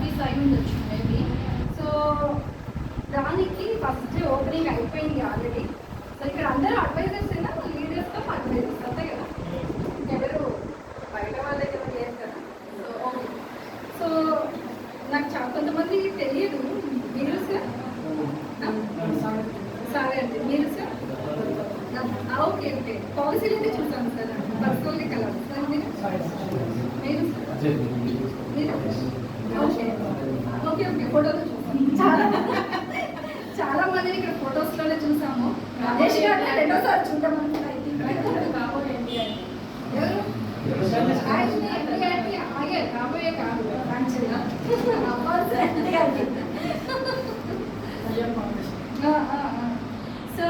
Office అయి ఉండొచ్చు maybe so దానికి ఫస్ట్ ఓపెనింగ్ అయిపోయింది ఆల్రెడీ సో ఇక్కడ అందరూ అడ్వైజర్స్ అయినా లీడర్స్తో అడ్వైజర్స్ అంతే కదా? ఎవరు బయట వాళ్ళే కదా లేదు కదా? సో ఓకే సో నాకు చాలా కొంతమంది తెలియదు. మీరు సార్ సారీ అండి. మీరు సార్ ఓకే ఓకే పాలసీలు అయితే చూసాను సార్ పర్సనల్గా కలవాలి. సార్ మీరు? మీరు సార్ మీరు ఓకే ఓకే ఓకే ఫోటోలో చూసాను చాలా చాలా మందిని ఇక్కడ ఫొటోస్లోనే చూసాము. రమేష్ గారిని రెండోసారి చూడడం కాబోయే ఎవరు కాబోయే కాదు సో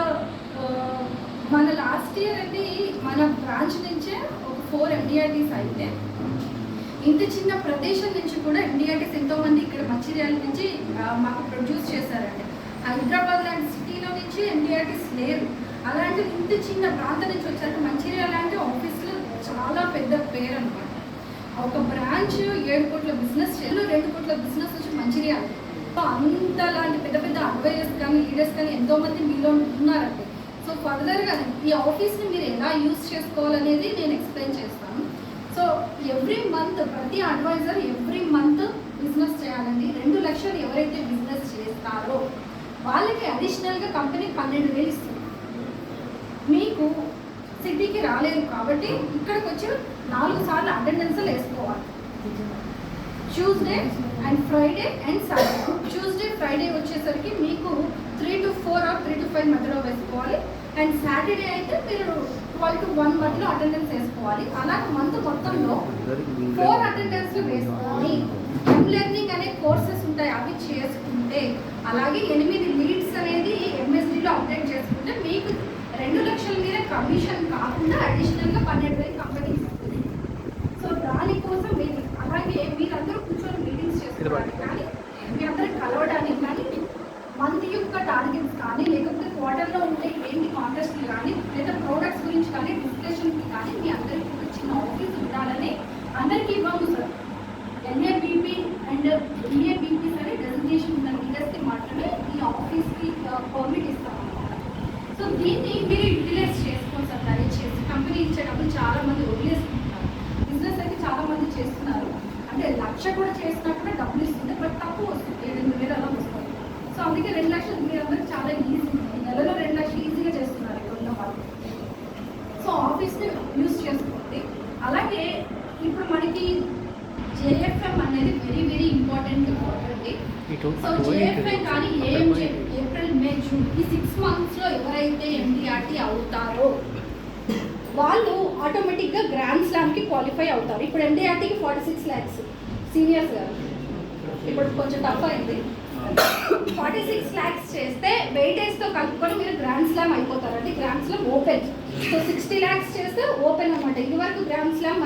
మన లాస్ట్ ఇయర్ అండి మన బ్రాంచ్ నుంచే ఒక ఫోర్ ఎండిఆర్టీస్ అయితే ఇంత చిన్న ప్రదేశం నుంచి కూడా ఎండిఆర్టీస్ ఎంతో మంది ఇక్కడ మంచిర్యాల నుంచి మాకు ప్రొడ్యూస్ చేశారండి. హైదరాబాద్ లాంటి సిటీలో నుంచి ఎన్డీఆర్టీస్ లేరు. అలాంటి ఇంత చిన్న ప్రాంతం నుంచి వచ్చాక మంచిర్యాల లాంటి ఆఫీస్లో చాలా పెద్ద పేరు అనమాట ఒక బ్రాంచ్ ఏడు కోట్ల బిజినెస్ చేయాలి రెండు కోట్ల బిజినెస్ వచ్చి మంచిర్యాల సో అంత లాంటి పెద్ద పెద్ద అడ్వైజర్స్ కానీ లీడర్స్ కానీ ఎంతో మంది మీలో ఉన్నారండి. సో ఫర్దర్గా ఈ ఆఫీస్ని మీరు ఎలా యూస్ చేసుకోవాలనేది నేను ఎక్స్ప్లెయిన్ చేస్తాను. సో ఎవ్రీ మంత్ ప్రతి అడ్వైజర్ ఎవ్రీ మంత్ బిజినెస్ చేయాలండి. రెండు లక్షలు ఎవరైతే బిజినెస్ చేస్తారో వాళ్ళకి అడిషనల్గా కంపెనీ పన్నెండు వేలు ఇస్తుంది. మీకు సిటీకి రాలేదు కాబట్టి ఇక్కడికి వచ్చి నాలుగు సార్లు అటెండెన్స్లు వేసుకోవాలి. Tuesday and Friday and Saturday Tuesday Friday వచ్చేసరికి మీకు three to four or three to five మధ్యలో వేసుకోవాలి. అండ్ సాటర్డే అయితే మీరు ట్వెల్వ్ టు వన్ మధ్యలో అటెండెన్స్ వేసుకోవాలి. అలాగే మంత్ మొత్తంలో ఫోర్ అటెండెన్స్ వేసుకొని ఎం లెర్నింగ్ అనే కోర్సెస్ ఉంటాయి. అవి చేసుకుంటే అలాగే ఎనిమిది లీడ్స్ అనేది ఎంఎస్డీలో అప్డేట్ చేసుకుంటే మీకు రెండు లక్షల మీద కమిషన్ కాకుండా అడిషనల్గా పన్నెండు వేలు కంపెనీ ఇస్తుంది. సో దానికోసం మీరు అలాగే మీరందరూ కూర్చొని మీటింగ్స్ చేసుకోవడానికి కానీ మీ అందరూ కలవడానికి కానీ మంత్ యొక్క టార్గెట్స్ కానీ లేకపోతే క్వార్టర్లో ఉండే ఏంటి కాంటెస్ట్లు కానీ లేదా ప్రోడక్ట్స్ గురించి కానీ డిస్కషన్కి కానీ మీ అందరికీ ఒక చిన్న ఆఫీస్ ఉండాలని అందరికీ ఇవ్వము సార్. ఎన్ఏబిపి అండ్ ఈఏబిపి సరే డెసిగ్నేషన్ ఉన్న లీడర్స్కి మాత్రమే ఈ ఆఫీస్కి పర్మిట్ ఇస్తాం సో దీన్ని మీరు యూటిలైజ్ చేసుకోండి సార్. దయచేసి కంపెనీ ఇచ్చేటప్పుడు చాలా మంది వదిలేసుకుంటున్నారు బిజినెస్ అయితే చాలా మంది చేస్తున్నారు. అంటే లక్ష కూడా చేసినా కూడా డబ్బులు ఇస్తుంది బట్ తక్కువ వస్తుంది ఏడెనిమిది వేలు అలా వస్తుంది సో అందుకే రెండు లక్షలు మీరు అందరికి చాలా ఈజీ నెలలో రెండు లక్షలు ఈజీగా చేస్తున్నారు ఇక్కడ ఉన్న వాళ్ళు సో ఆఫీస్ని యూస్ చేసుకోండి. అలాగే ఇప్పుడు మనకి జేఎఫ్ఎం అనేది వెరీ వెరీ ఇంపార్టెంట్ అండి సో జేఎఫ్ఐ కానీ ఏఎంజే ఏప్రిల్ మే జూన్ ఈ సిక్స్ మంత్స్లో ఎవరైతే ఎండిఆర్టీ అవుతారో వాళ్ళు ఆటోమేటిక్గా గ్రాండ్ స్లామ్కి క్వాలిఫై అవుతారు. ఇప్పుడు ఎన్డీఆర్టీకి ఫార్టీ సిక్స్ ల్యాక్స్ సీనియర్స్ గారు ఇప్పుడు కొంచెం టఫ్ అయింది. ఫార్టీ సిక్స్ ల్యాక్స్ చేస్తే వెయిటేజ్తో కలుపుకొని మీరు grand slam అయిపోతారండి. Grand slam open so sixty lakhs చేస్తే ఓపెన్ అనమాట ఇది వరకు గ్రాండ్ స్లామ్